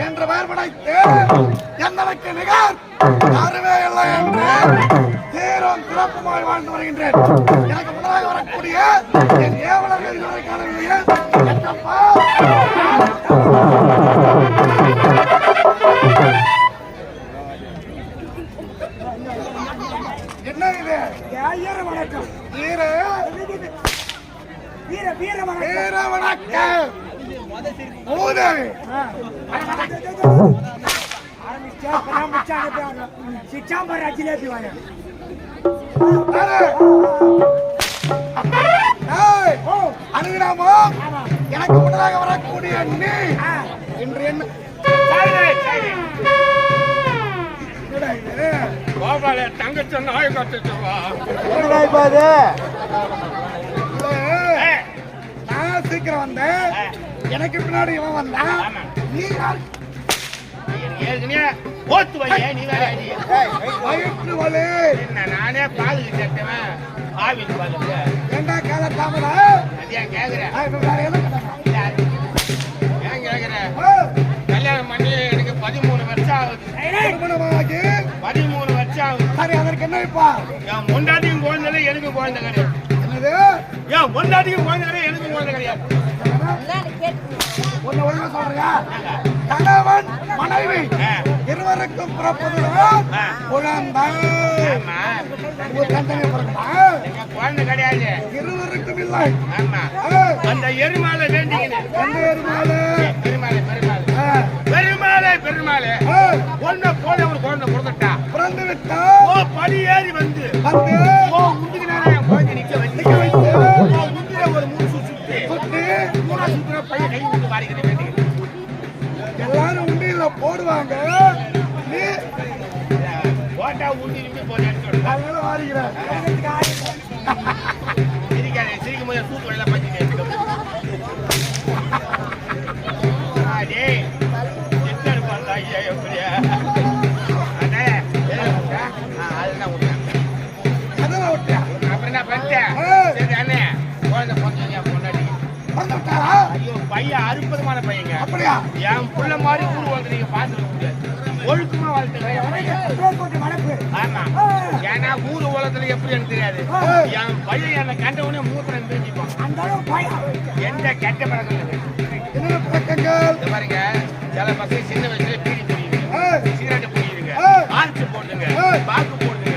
என்று பெயர் படைத்து என்னனுக்கு நிகர் யாருமே இல்லை என்று சீரும் சிறப்புமாய் வாழ்ந்து வருகின்றேன். எனக்கு முன்னதாக வரக்கூடிய என் ஏவலர்கள் இதுவரை காணவில்லையே. என்ன இது? வணக்கம். வீர வீர வீர வணக்கம். வீர வணக்கம். மூதேவி. ஆரம்பிச்சா பணம் வச்சாங்க சிச்சாம்பர் ஜிலேபி வாங்க. ஏய், அணுகினாமோ எனக்கு முன்னதாக வரக்கூடிய நீ. இன்று என்ன? கோபால தங்கச்சி நாய் நான் சீக்கிரம் வந்தேன். எனக்கு பின்னாடி இவன் வந்தான். நீ யார்? ஏற்கனவே போத்து வைய நீ வேற. வயிற்று வலி. என்ன நானே பாலுக்கு சேர்த்தவன் ஆவிக்கு பாலுக்கு ஏண்டா கால தாமதா அதையா கேக்குறேன். ஏன் கேக்குறேன் கல்யாணம் பண்ணி எனக்கு பதிமூணு வருஷம் ஆகுது. திருமணமாகி. பதிமூணு வருஷம் ஆகுது. சரி அதற்கு என்ன இப்பா? என் பொண்டாட்டியும் குழந்தை எனக்கு குழந்தை கிடையாது. என்னது? என் பொண்டாட்டியும் குழந்தை எனக்கு குழந்தை கிடையாது. ஒண்ணு ஒழுங்கா சொல்றியா கணவன். இருவருக்கும் பிறப்பதுதான். குழந்தை குழந்தை கிடையாது. இருவருக்கும் இல்லை. அந்த எருமாலை வேண்டிங்கன்னு தந்தை எருமாளு. பெருமாளை பெருமாளை. பெருமாளை ஒன்ன போல ஒரு குழந்தை கொடுத்துட்டா பிறந்து விட்டா படி ஏறி வந்து. வந்து போட்டா நிம்மி போய் எடுத்து அதனால வாரிக்கிற சிரிக்காத சிரிக்கும் போது சூத்து வழியில பஞ்சிட்டு ஐயா பையன் அற்புதமான பையங்க. அப்படியா? என் புள்ள மாதிரி ஊர் வந்து நீங்க பார்த்துக்க முடியாது. ஒழுக்கமா வளர்த்து ஆமா. ஏன்னா ஊர் உலகத்துல எப்படி எனக்கு தெரியாது. என் பையன் என்னை கண்ட உடனே மூத்திரம் பேசிப்பான் அந்த எந்த கெட்ட பழக்கம் பழக்கங்கள்? பாருங்க சில பசங்க சின்ன வயசுல பீடி ஏய், சிகரெட் ஏய். ஆர்ச்சி போடுங்க. பாக்கு போடுங்க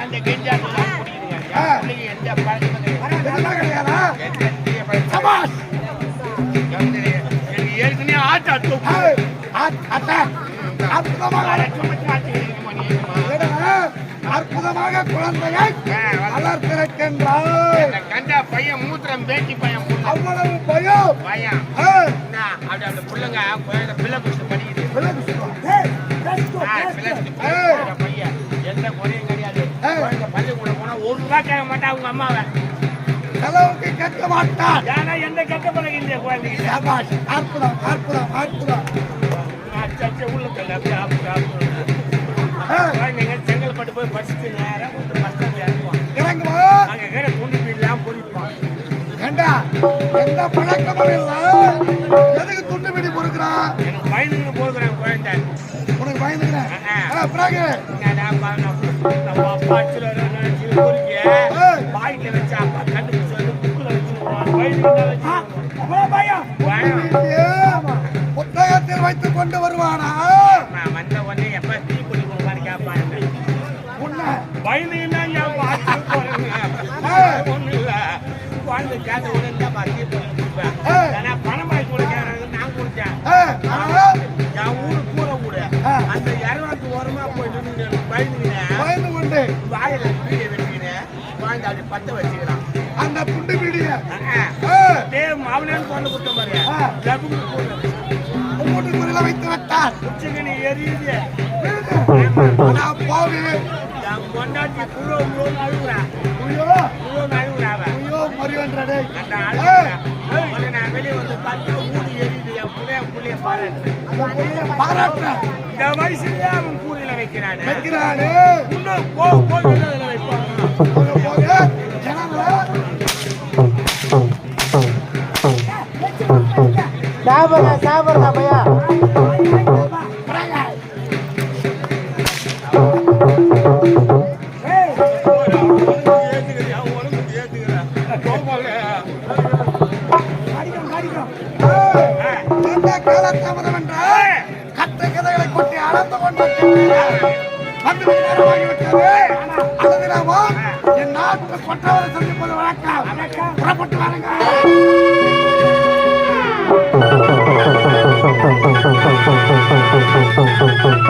அந்த கெஞ்சா. பிள்ளைங்க எந்த கிடையாது? கிடையாதா பழக்கம் எனக்கு ஏற்கனவே ஆட்டா அத்- அத்தா, அற்புதமாக குழந்தையை வளர்த்திருக்கின்றாய். கண்டா பையன் மூத்திரம் பேட்டி பையன். அவ்வளவு பயம். என்ன, அப்படி அந்த புள்ளைங்க பிள்ளை புடிச்சு படிக்குது. பிள்ளை. புடிச்சு பையன் எந்த குறையும் கிடையாது. பள்ளிக்கூடம் போனா ஒரு ரூபாய் கேட்க மாட்டா அவங்க அம்மாவை. செலவுக்கு கேட்க மாட்டான். ஏன்னா எந்த கெட்ட குழந்தைங்க சபாஷ் அற்புதம் அற்புதம் அற்புதம். அச்சச்ச உள்ள பிள்ளை அப்படி அப்படி அப்படி ஏய், குழந்தைங்க செங்கல்பட்டு போய் படிச்சுட்டு நேரம் பஸ் ஸ்டாண்ட் இறங்குவான் இறங்குவா அங்க இருக்கிற துணி பீடெல்லாம் பொறிப்பான். ஏண்டா? எந்த பழக்கமும் இல்ல? எதுக்கு துண்டு பிடி பொறுக்கிறான் எனக்கு பயந்துன்னு போகிறேன் குழந்தை. உனக்கு பயந்துக்கிறேன். பிறகு? நம்ம என் பாட்டு ஏய். ஒண்ணும் இல்ல குழந்தை கேட்ட உடனே தான் டீ குடி கொடுப்பேன். ஏய். ஆனா பணமாய் கொடுக்கிறாங்க நான் கொடுத்தேன். என் ஊரு கூற ஆ. அந்த இரநூத்தி ஓரமா போய் நின்று பயந்துக்கினேன். பயந்து கொண்டு. வாயில வீடியோ வச்சுக்கினேன் குழந்தை அப்படி பத்த வச்சுக்கிறான் அந்த துண்டு பிடிய. ஆஹ். டேய் மாவனேன்னு கொண்டு கொடுத்த மாதிரி மூட்டு குறில வைத்து விட்டார். உச்சங்கனி எரியுது. ஆனா போவி என் பொண்டாட்டி குழு குழுன்னு அழுகுறா ஐயோ குழுன்னு அழுகுறா அவ. ஐயோ மறிவன்ற டேய். அந்த உடனே நான் வெளியே வந்து பார்த்தா ஊதி எரியுது என் புள்ளைய புள்ளைய பாராட்டுறேன். இந்த வயசுலயே அவன் வைக்கிறானே. வைக்கிறானே. இன்னும் போக போக என்ன காலதாமதம் என்றால் கத்த கதைகளை கொட்டி அளந்து கொண்டிருக்கிறார். வந்து நேரமாகிவிட்டது. அதுவிடவோ என் நாட்டு கொற்றவரை சந்திப்பது வழக்கம் புறப்பட்டு வாருங்கள்